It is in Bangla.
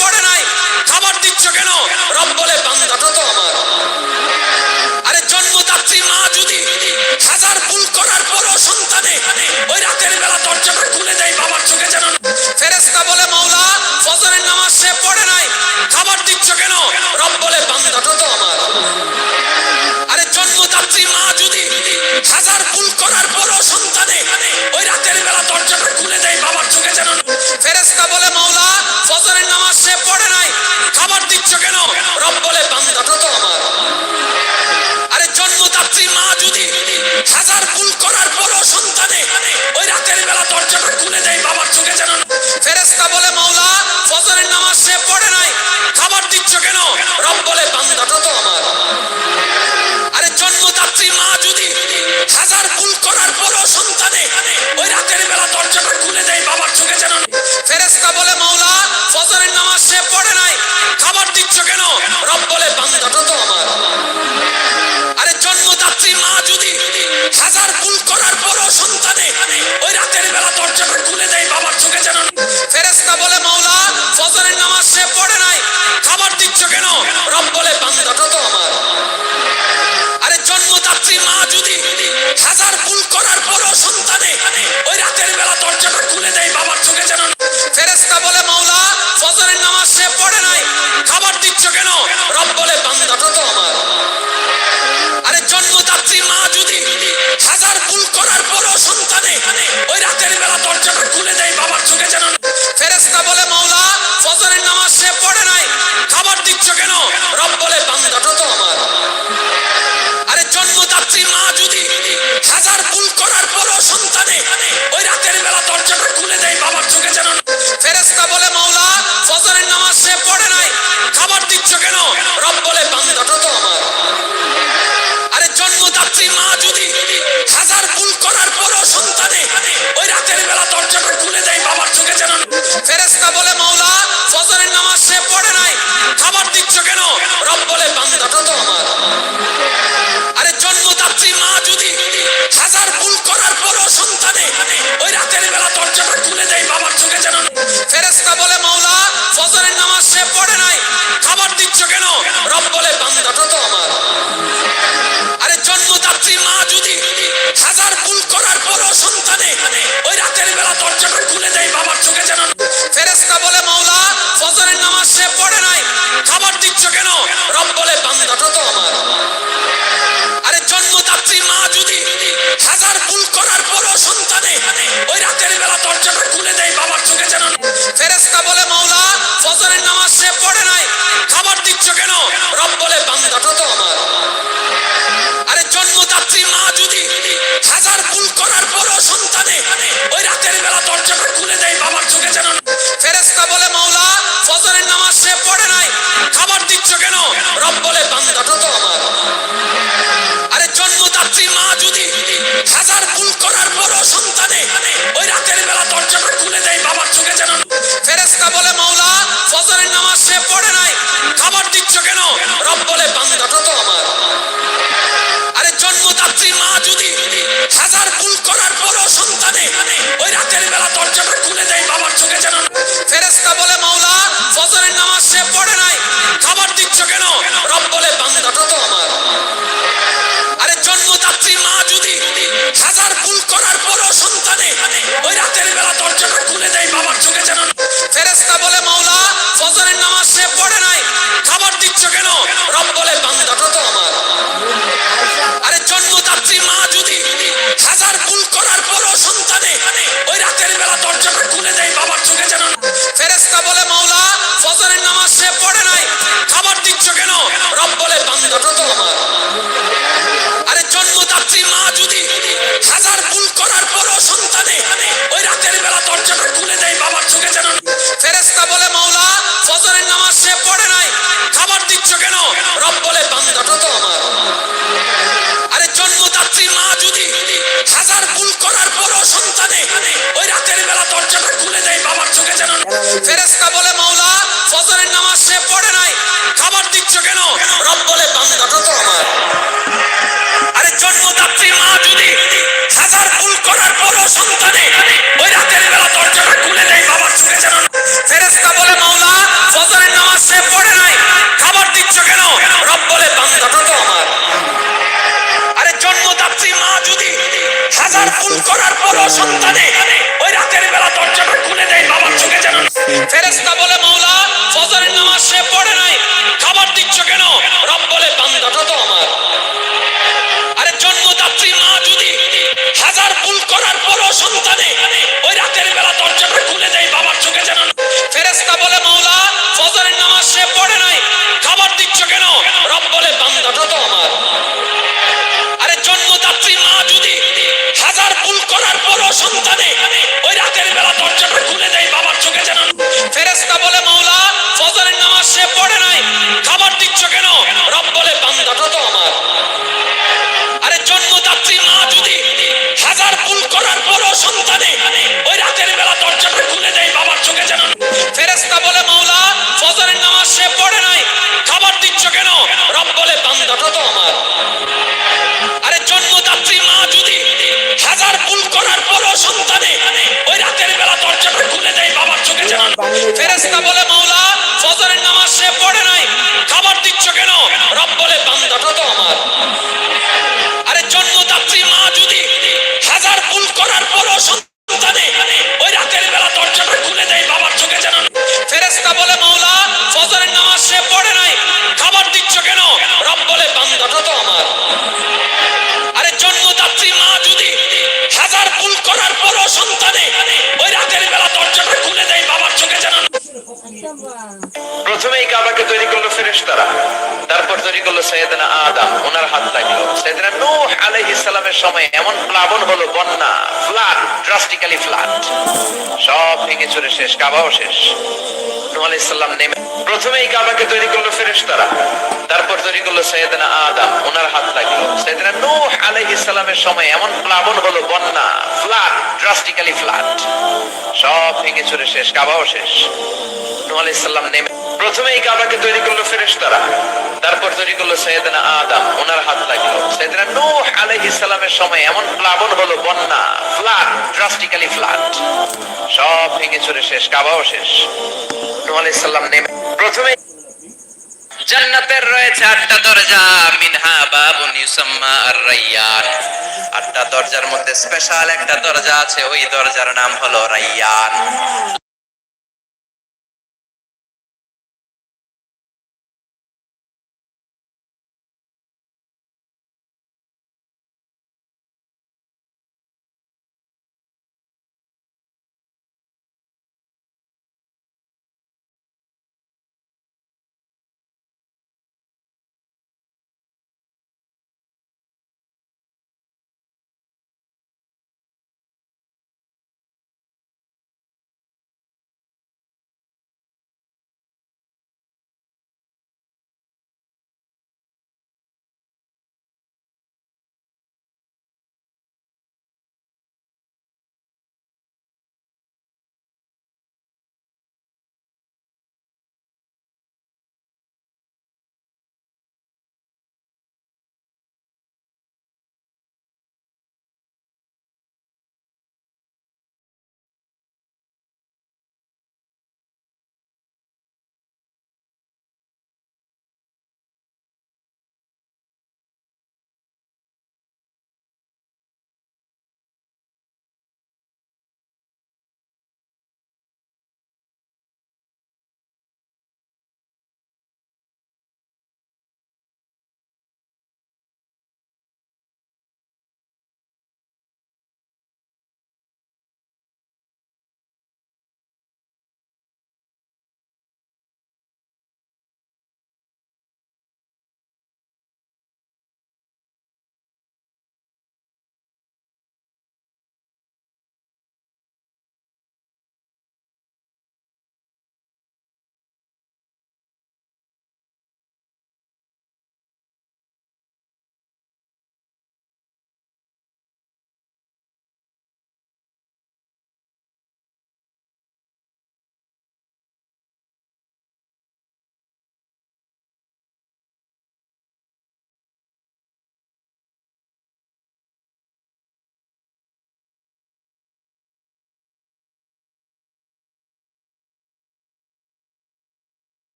পড়ে নাই? খাবার দিচ্ছ কেন? সে পড়ে নাই। খাবার দিচ্ছ কেন? রব বলে, বান্দাটা তো আমার। আরে জন্মদাত্রী মা যদি হাজার ফেরেস্তা বলে মাওলা ফজরের নামাজ সে পড়ে নাই। খাবার দিচ্ছ কেন? করার পরও সন্তানে ওই রাতের বেলা দরজাটা খুলে দেয় বাবার চোখে যেন ফেরেস্তা বলে সন্তানে ওই রাতের বেলা দরজাটা খুলে দেয়, বাবার চোখে যেন ফেরেস্তা বলে, মাওলা, ফজরের নামাজ সে পড়ে নাই। খাবার দিচ্ছ কেন? তৈরি করল সৈয়দনা আদাম, ওনার হাত লাগল। সৈয়দনা নূহ সময় এমন প্লাবন হলো, বন্যা, ফ্লাড ড্রাস্টিক্যালি ফ্লাড। সব ভেঙে চুরে শেষ, কাবাও শেষ। নূহ আলাইহিস নেমে প্রথমে এই কাবাকে তৈরি করল ফেরেশতারা। তারপর তৈরি করল সৈয়দনা ওনার হাত লাগল। সৈয়দনা সময় এমন প্লাবন হলো, বন্যা, ফ্লাড ড্রাস্টিক্যালি ফ্লাড। সব ভেঙে শেষ, কাবাও শেষ। নেমে প্রথমে এই কাবাকে তৈরি করল ফেরেশতারা। তারপর তৈরি করল সৈয়দনা আদম। ওনার হাত লাগল। সৈয়দনা নূহ আলাইহিস সালামের সময় এমন প্লাবন হলো, বন্যা, ফ্লাড ড্রাস্টিক্যালি ফ্লাড সব ভেঙে চুরে শেষ, কাবাও শেষ। নূহ আলাইহিস সালাম নেমে প্রথমে জান্নাতের রয়েছে আটটা দরজা, মিনহা বাবুন ইউসাম্মা আর রাইয়ান আটটা দরজার মধ্যে স্পেশাল একটা দরজা আছে, ওই দরজার নাম হলো রাইয়ান।